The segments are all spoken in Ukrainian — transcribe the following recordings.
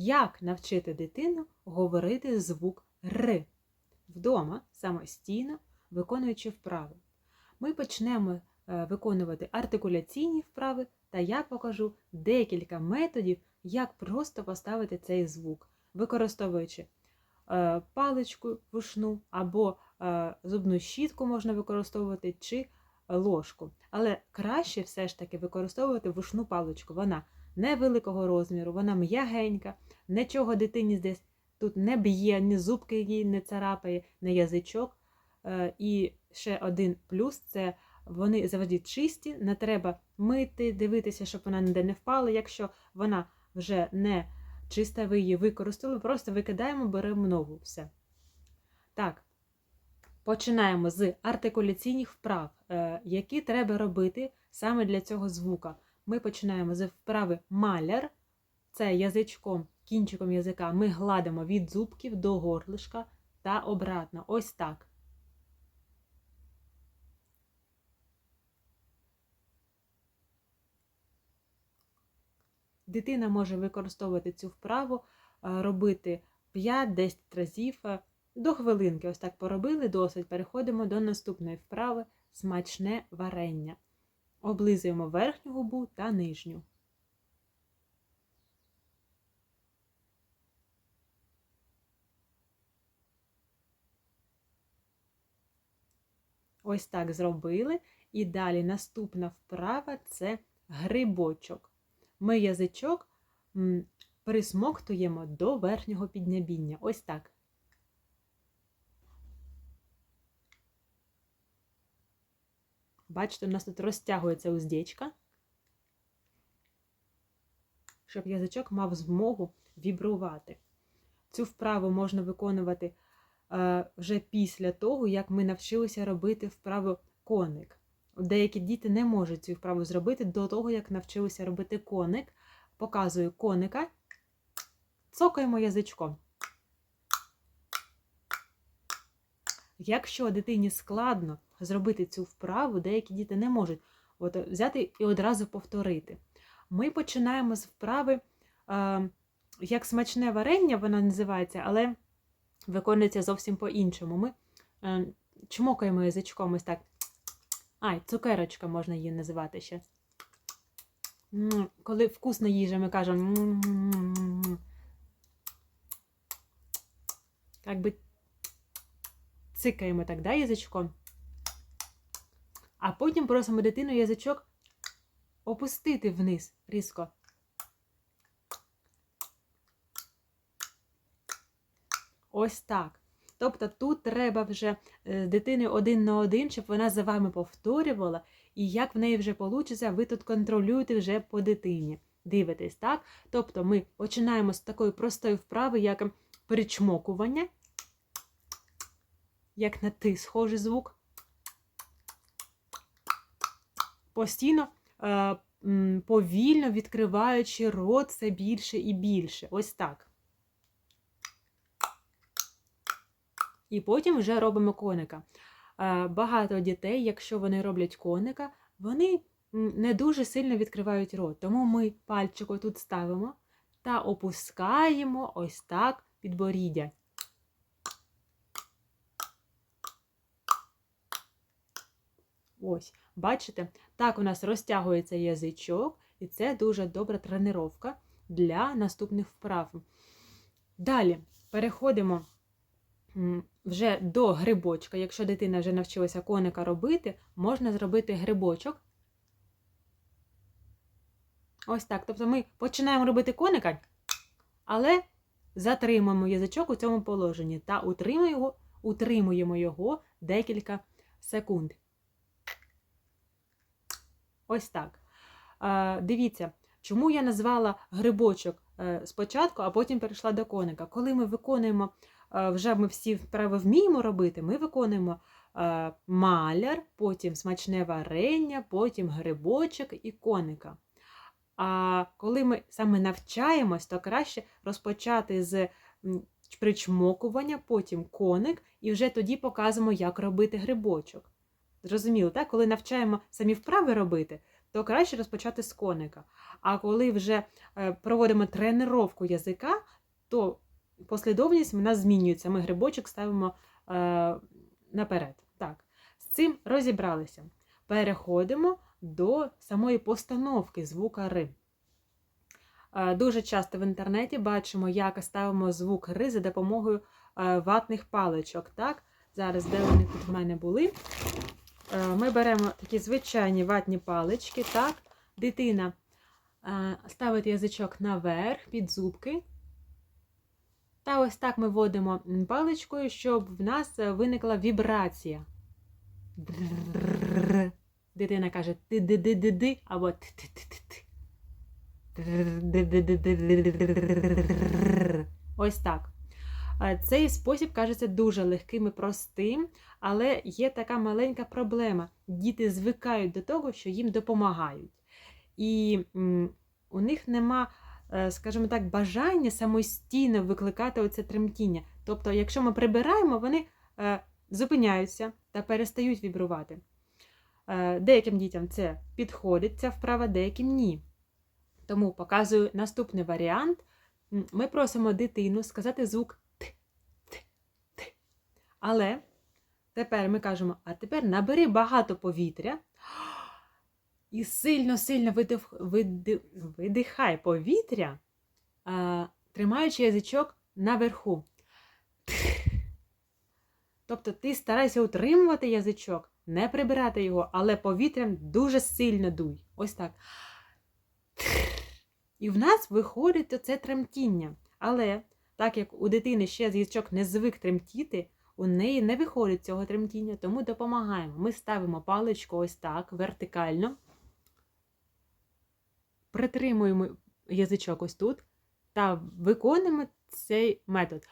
Як навчити дитину говорити звук Р вдома самостійно виконуючи вправи? Ми почнемо е, виконувати артикуляційні вправи, та я покажу декілька методів, як просто поставити цей звук, використовуючи е, паличку вушну або е, зубну щітку можна використовувати чи ложку. Але краще все ж таки використовувати вушну паличку. Вона невеликого розміру, вона м'ягенька, нічого дитині десь тут не б'є, ні зубки її не царапає, не язичок. Е, І ще один плюс це вони завжди чисті, не треба мити, дивитися, щоб вона ніде не впала. Якщо вона вже не чиста, ви її використали, просто викидаємо, беремо нову. Все. Так, починаємо з артикуляційних вправ, е, які треба робити саме для цього звука. Ми починаємо з вправи маляр. Це язичком, кінчиком язика ми гладимо від зубків до горлишка та обратно. Ось так. Дитина може використовувати цю вправу, е, робити 5-10 разів е, до хвилинки. Ось так поробили досить. Переходимо до наступної вправи смачне варення. Облизуємо верхню губу та нижню. Ось так зробили. І далі наступна вправа це грибочок. Ми язичок присмоктуємо до верхнього піднябіння. Ось так. Бачите, у нас тут розтягується уздечка, щоб язичок мав змогу вібрувати. Цю вправу можна виконувати е, вже після того, як ми навчилися робити вправу коник. Деякі діти не можуть цю вправу зробити до того, як навчилися робити коник. Показую коника, цокаємо язичком. Якщо дитині складно зробити цю вправу, деякі діти не можуть от, взяти і одразу повторити. Ми починаємо з вправи, е, як смачне варення, вона називається, але виконується зовсім по-іншому. Ми е, чмокаємо язичком ось так. Ай, цукерочка можна її називати ще. Коли вкусна їжа, ми кажемо. Як би цикаємо так, да, язичком. А потім просимо дитину язичок опустити вниз різко. Ось так. Тобто тут треба вже з дитиною один на один, щоб вона за вами повторювала, і як в неї вже вийде, ви тут контролюєте вже по дитині. Дивитесь, так? Тобто ми починаємо з такої простої вправи, як причмокування, як на ти схожий звук. Постійно, е, повільно відкриваючи рот все більше і більше. Ось так. І потім вже робимо коника. Багато дітей, якщо вони роблять коника, вони не дуже сильно відкривають рот. Тому ми пальчико тут ставимо та опускаємо ось так підборіддя. Ось, бачите, так у нас розтягується язичок, і це дуже добра тренування для наступних вправ. Далі переходимо вже до грибочка. Якщо дитина вже навчилася коника робити, можна зробити грибочок. Ось так. Тобто ми починаємо робити коника, але затримуємо язичок у цьому положенні та утримуємо його, утримуємо його декілька секунд. Ось так. Дивіться, чому я назвала грибочок е, спочатку, а потім перейшла до коника. Коли ми виконуємо вже ми всі вправи вміємо робити, ми виконуємо маляр, потім смачне варення, потім грибочок і коника. А коли ми саме навчаємось, то краще розпочати з причмокування, потім коник, і вже тоді показуємо, як робити грибочок. Зрозуміло, так? коли навчаємо самі вправи робити, то краще розпочати з коника. А коли вже е, проводимо тренування язика, то послідовність вона змінюється. Ми грибочок ставимо е, наперед. Так, З цим розібралися. Переходимо до самої постановки звука Ри. Е, дуже часто в інтернеті бачимо, як ставимо звук Ри за допомогою ватних паличок. Так? Зараз, де вони тут в мене були? Е, ми беремо такі звичайні ватні палички, так? Дитина е, ставить язичок наверх, під зубки. Та ось так ми вводимо паличкою, щоб в нас е, виникла вібрація. Дитина каже ти-ди-ди-ди-ди або ти-ти-ти-ти. Ось так. Цей спосіб кажеться дуже легким і простим, але є така маленька проблема. Діти звикають до того, що їм допомагають. І у них нема, е, скажімо так, бажання самостійно викликати оце тремтіння. Тобто, якщо ми прибираємо, вони е, зупиняються та перестають вібрувати. Е, деяким дітям це підходить, ця вправа, деяким ні. Тому показую наступний варіант. Ми просимо дитину сказати звук але тепер ми кажемо: а тепер набери багато повітря і сильно-сильно видих, види- видихай повітря, тримаючи язичок наверху. Тобто ти старайся утримувати язичок, не прибирати його, але повітрям дуже сильно дуй. Ось так. І в нас виходить оце тремтіння. Але так як у дитини ще язичок не звик тремтіти, у неї не виходить цього тремтіння, тому допомагаємо. Ми ставимо паличку ось так, вертикально, притримуємо язичок ось тут та виконуємо цей метод.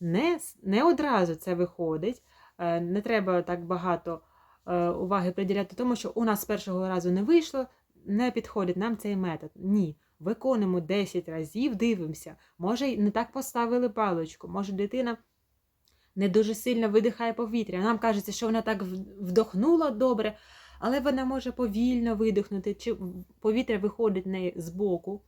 Не, не одразу це виходить. Е, Не треба так багато е, уваги приділяти тому, що у нас з першого разу не вийшло, не підходить нам цей метод. Ні. Виконуємо 10 разів, дивимося. Може, не так поставили паличку, може дитина не дуже сильно видихає повітря. Нам кажеться, що вона так вдохнула добре, але вона може повільно видихнути, чи повітря виходить неї з боку.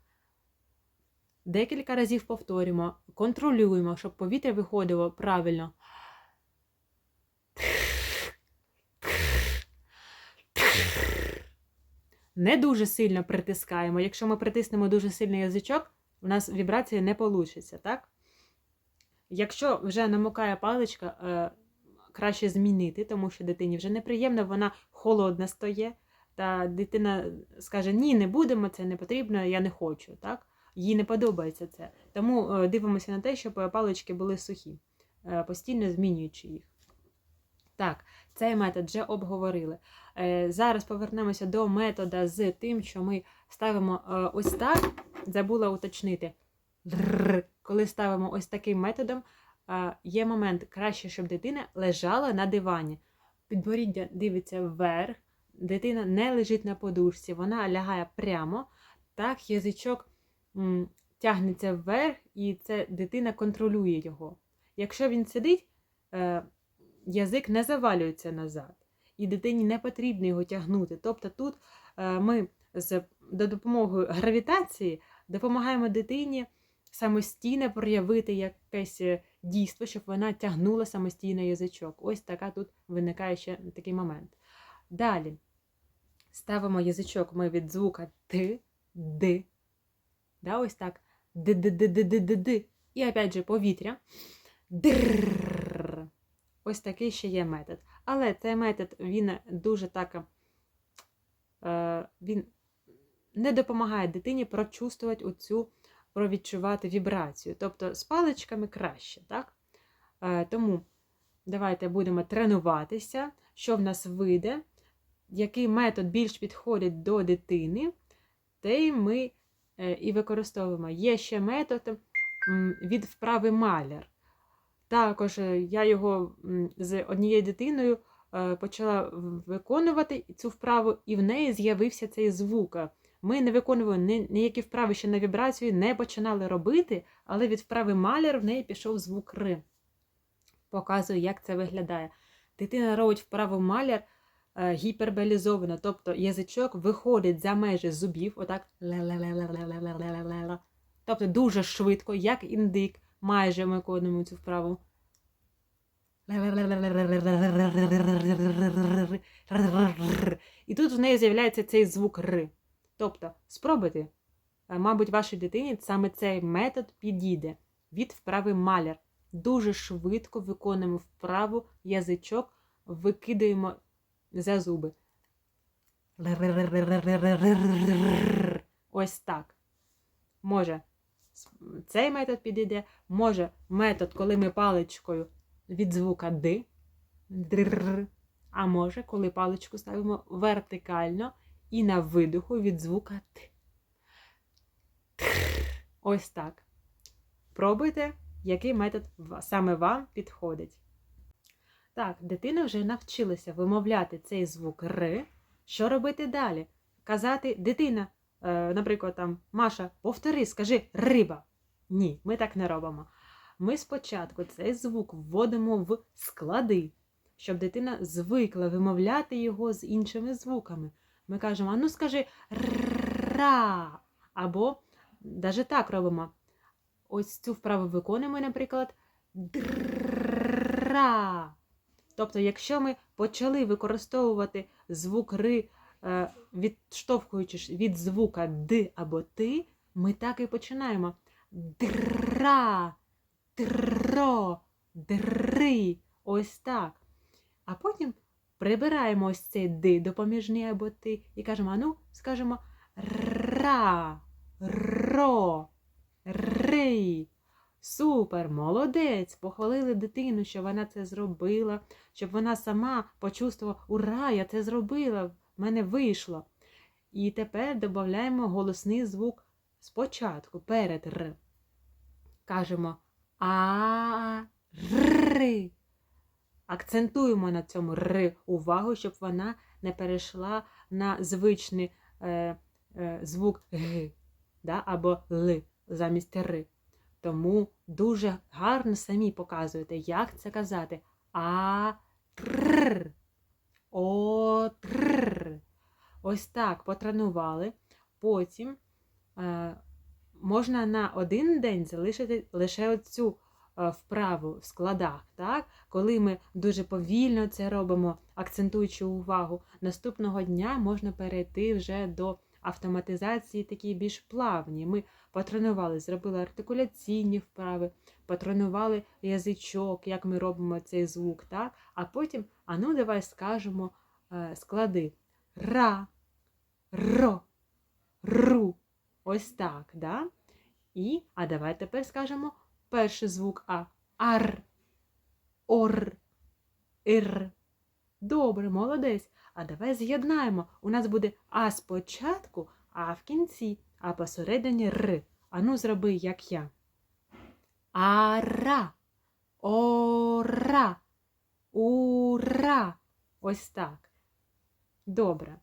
Декілька разів повторюємо, контролюємо, щоб повітря виходило правильно. Не дуже сильно притискаємо. Якщо ми притиснемо дуже сильно язичок, у нас вібрації не вийде, так? Якщо вже намокає паличка, е, краще змінити, тому що дитині вже неприємно, вона холодна стоє, та дитина скаже: Ні, не будемо, це не потрібно, я не хочу. так? Їй не подобається це. Тому е, дивимося на те, щоб палички були сухі, е, постійно змінюючи їх. Так, цей метод вже обговорили. Е, Зараз повернемося до метода з тим, що ми ставимо е, ось так. Забула уточнити. Коли ставимо ось таким методом, е, є момент краще, щоб дитина лежала на дивані. Підборіддя дивиться вверх, дитина не лежить на подушці, вона лягає прямо. Так, язичок тягнеться вверх, і це дитина контролює його. Якщо він сидить, язик не завалюється назад, і дитині не потрібно його тягнути. Тобто тут е, ми з до допомогою гравітації допомагаємо дитині самостійно проявити якесь е, дійство, щоб вона тягнула самостійно язичок. Ось така тут виникає ще такий момент. Далі ставимо язичок ми від звука Т, Д. Да, ось так. Д-д-д-д-д-д-д. І опять же повітря. Др. Ось такий ще є метод. Але цей метод він дуже так. Е, він не допомагає дитині прочувствувати оцю, провідчувати вібрацію. Тобто з паличками краще, так? Е, тому давайте будемо тренуватися, що в нас вийде, який метод більш підходить до дитини, те ми е, і використовуємо. Є ще метод від вправи маляр. Також е, я його з однією дитиною е, почала виконувати цю вправу, і в неї з'явився цей звук. Ми не виконували ніякі вправи ще на вібрацію, не починали робити, але від вправи маляр в неї пішов звук Р. Показую, як це виглядає. Дитина робить вправу маляр е, гіперболізовано, тобто язичок виходить за межі зубів, отак. Тобто дуже швидко, як індик майже ми виконуємо цю вправу. І тут в неї з'являється цей звук Р. Тобто, спробуйте. Е, Мабуть, вашій дитині саме цей метод підійде від вправи маляр. Дуже швидко виконуємо вправу язичок, викидаємо за зуби. Ось так. Може, цей метод підійде, може метод, коли ми паличкою від звука Д, а може, коли паличку ставимо вертикально і на видиху від звука Т. Ось так. Пробуйте, який метод саме вам підходить. Так, дитина вже навчилася вимовляти цей звук Р. Що робити далі? Казати, дитина, наприклад, там, Маша, повтори, скажи риба. Ні, ми так не робимо. Ми спочатку цей звук вводимо в склади, щоб дитина звикла вимовляти його з іншими звуками. Ми кажемо, а ну скажи ра. Або навіть так робимо. Ось цю вправу виконуємо, наприклад, дра. Тобто, якщо ми почали використовувати звук ри, е, відштовхуючись від звука д або ти, ми так і починаємо. Дра, дро, дри. Ось так. А потім прибираємо ось цей ди допоміжний або ти і кажемо, а ну, скажемо ра, ро, ри. Супер, молодець! Похвалили дитину, що вона це зробила, щоб вона сама почувствувала, ура, я це зробила, в мене вийшло. І тепер додаємо голосний звук спочатку, перед Р. Кажемо а ри. Акцентуємо на цьому р увагу, щоб вона не перейшла на звичний е, е, звук г да, або л замість ри. Тому дуже гарно самі показуєте, як це казати. А тр. О тр. Ось так потренували. Потім е, можна на один день залишити лише оцю е, вправу в складах. Так? Коли ми дуже повільно це робимо, акцентуючи увагу, наступного дня можна перейти вже до автоматизації такі більш плавні. Ми потренували, зробили артикуляційні вправи, потренували язичок, як ми робимо цей звук. Так? А потім, а ну давай скажемо е, склади ра, ро, ру. Ось так. Да? І, а давай тепер скажемо перший звук А. Ар, ор, ір. Добре, молодець. А давай з'єднаємо. У нас буде А спочатку, а в кінці, а посередині Р. Ану, зроби, як я. Ара, ора, ура. Ось так. Добре.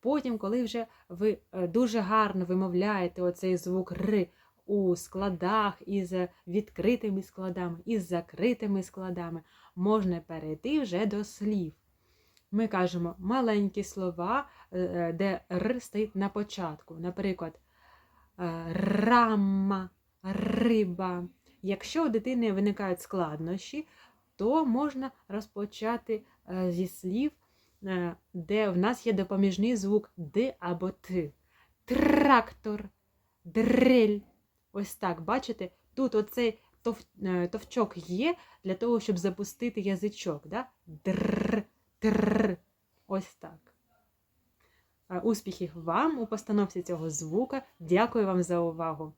Потім, коли вже ви е, дуже гарно вимовляєте оцей звук Р у складах із відкритими складами, із закритими складами, можна перейти вже до слів. Ми кажемо маленькі слова, е, е, де Р стоїть на початку. Наприклад, рама, риба. Якщо у дитини виникають складнощі, то можна розпочати е, зі слів, е, де в нас є допоміжний звук Д або Т. Трактор, дрель. Ось так, бачите, тут оцей е, товчок є для того, щоб запустити язичок. Да? Др, др. Ось так. Успіхів вам у постановці цього звука. Дякую вам за увагу.